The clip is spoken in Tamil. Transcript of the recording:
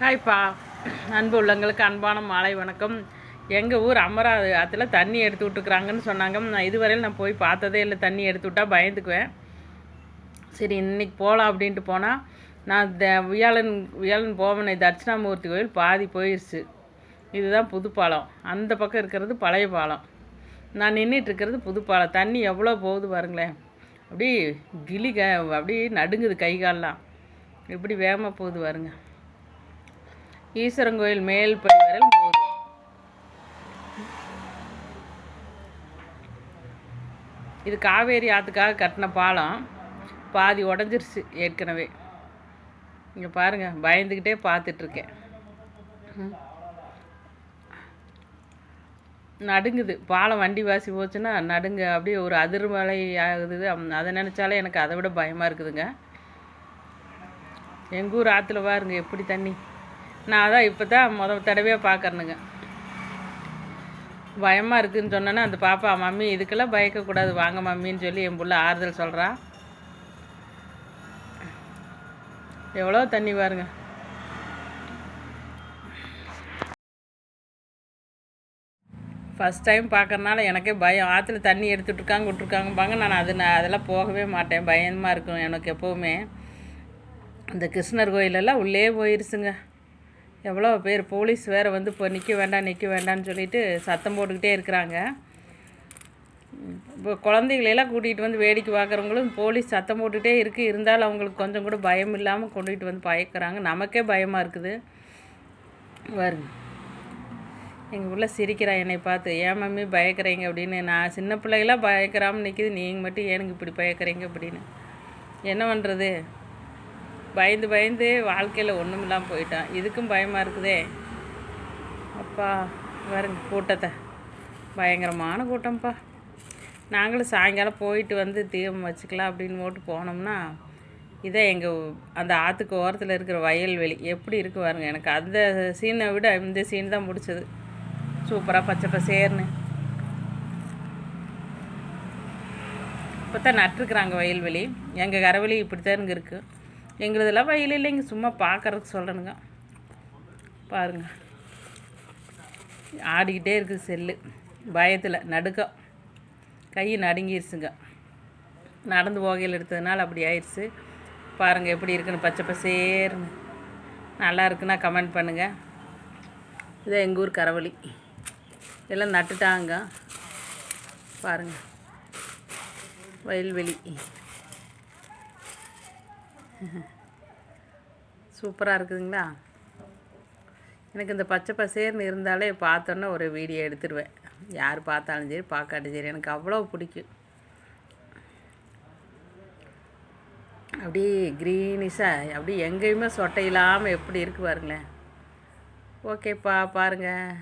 ஹாய்ப்பா. அன்பு உள்ளங்களுக்கு அன்பான மாலை வணக்கம். எங்கள் ஊர் அமராவதி ஆற்றுல தண்ணி எடுத்து விட்டுருக்குறாங்கன்னு சொன்னாங்க. நான் இதுவரையில் நான் போய் பார்த்ததே இல்லை. தண்ணி எடுத்து விட்டால் பயந்துக்குவேன். சரி இன்னைக்கு போகலாம் அப்படின்ட்டு போனால் நான் த வியாழன் வியாழன் போவனே தட்சிணாமூர்த்தி கோயில் பாதி போயிடுச்சு இதுதான் புது பாலம் அந்த பக்கம் இருக்கிறது பழைய பாலம். நான் நின்றுட்டு இருக்கிறது புது பாலம் தண்ணி எவ்வளோ போகுது பாருங்களேன். அப்படி கிளிக அப்படியே நடுங்குது கை கால்லாம். எப்படி வேகமாக போகுது பாருங்க. ஈஸ்வரன் கோயில் மேல்படி வரையில் இது காவேரி ஆற்றுக்காக கட்டின பாலம். பாதி உடஞ்சிருச்சு ஏற்கனவே. இங்கே பாருங்கள் பயந்துக்கிட்டே பார்த்துட்ருக்கேன். நடுங்குது. பாலம் வண்டி வாசி போச்சுன்னா நடுங்க அப்படியே ஒரு அதிர்மலை ஆகுது. அதை நினச்சாலே எனக்கு அதை விட பயமாக இருக்குதுங்க. எங்கள் ஊர் ஆற்றுல பாருங்க எப்படி தண்ணி? நான் அதான் இப்போ தான் முத தடவையாக பார்க்கறனுங்க பயமாக இருக்குதுன்னு சொன்னோன்னே அந்த பாப்பா மம்மி இதுக்கெல்லாம் பயக்கக்கூடாது வாங்க மம்மின்னு சொல்லி என் பிள்ளை ஆறுதல் சொல்கிறா எவ்வளோ தண்ணி பாருங்க. ஃபஸ்ட் டைம் பார்க்குறனால எனக்கே பயம். ஆற்றுல தண்ணி எடுத்துட்ருக்காங்க விட்ருக்காங்கப்பாங்க நான் அது நான் அதெல்லாம் போகவே மாட்டேன். பயமாக இருக்கும் எனக்கு எப்போவுமே. இந்த கிருஷ்ணர் கோயிலெல்லாம் உள்ளே போயிருச்சுங்க. எவ்வளோ பேர் போலீஸ் வேறு வந்து இப்போ நிற்க வேண்டாம் நிற்க வேண்டாம்னு சொல்லிட்டு சத்தம் போட்டுக்கிட்டே இருக்கிறாங்க. இப்போ குழந்தைகளெல்லாம் கூட்டிகிட்டு வந்து வேடிக்கை பார்க்குறவங்களும் போலீஸ் சத்தம் போட்டுகிட்டே இருக்குது இருந்தாலும் அவங்களுக்கு கொஞ்சம் கூட பயம் இல்லாமல் கொண்டுகிட்டு வந்து பயக்கிறாங்க. நமக்கே பயமாக இருக்குது. வருங்க எங்கள் உள்ள சிரிக்கிறா என்னை பார்த்து ஏன் மம்மி பயக்கிறீங்க? அப்படின்னு. நான் சின்ன பிள்ளைகளாம் பயக்கிறாமல் நிற்கிது நீங்கள் மட்டும் ஏனுங்க இப்படி பயக்கிறீங்க? அப்படின்னு. என்ன பண்ணுறது பயந்து பயந்து வாழ்க்கையில் ஒன்றும் இல்லாமல் போயிட்டான். இதுக்கும் பயமாக இருக்குதே. அப்பா வருங்க கூட்டத்தை. பயங்கரமான கூட்டம்ப்பா. நாங்களும் சாயங்காலம் போயிட்டு வந்து தீபம் வச்சுக்கலாம் அப்படின்னு போட்டு போனோம்னா இதான் எங்கள் அந்த ஆற்றுக்கு ஓரத்தில் இருக்கிற வயல்வெளி. எப்படி இருக்கு பாருங்க. எனக்கு அந்த சீனை விட இந்த சீன் தான் பிடிச்சது. சூப்பராக பச்சை பசேர்னு. இப்போ தான் நட்டுருக்குறாங்க வயல்வெளி. எங்கள் கரவெளி இப்படி தான் இருக்குது எங்களுதெல்லாம் வயல் இல்லைங்க சும்மா பார்க்கறதுக்கு சொல்கிறேனுங்க பாருங்க. ஆடிக்கிட்டே இருக்குது செல்லு. பயத்தில் நடுக்கம் கை நடுங்கிருச்சுங்க. நடந்து போகையில் எடுத்ததுனால அப்படி ஆயிடுச்சு பாருங்கள் எப்படி இருக்குன்னு பச்சை பசேர்னு. நல்லா இருக்குன்னா கமெண்ட் பண்ணுங்கள் இதான் எங்கள் ஊர் கரவழி. எல்லாம் நட்டுட்டாங்க. பாருங்கள் வயல்வெளி. சூப்பராக இருக்குதுங்களா? எனக்கு இந்த பச்சை பசேர்னு இருந்தாலே பார்த்தோன்னே ஒரு வீடியோ எடுத்துடுவேன் யார் பார்த்தாலும் சரி பார்க்காட்டும் சரி எனக்கு அவ்வளோ பிடிக்கும். அப்படியே க்ரீனிஷாக அப்படியே எங்கேயுமே சொட்டை இல்லாமல் எப்படி இருக்கு பாருங்களேன். ஓகேப்பா பாருங்கள்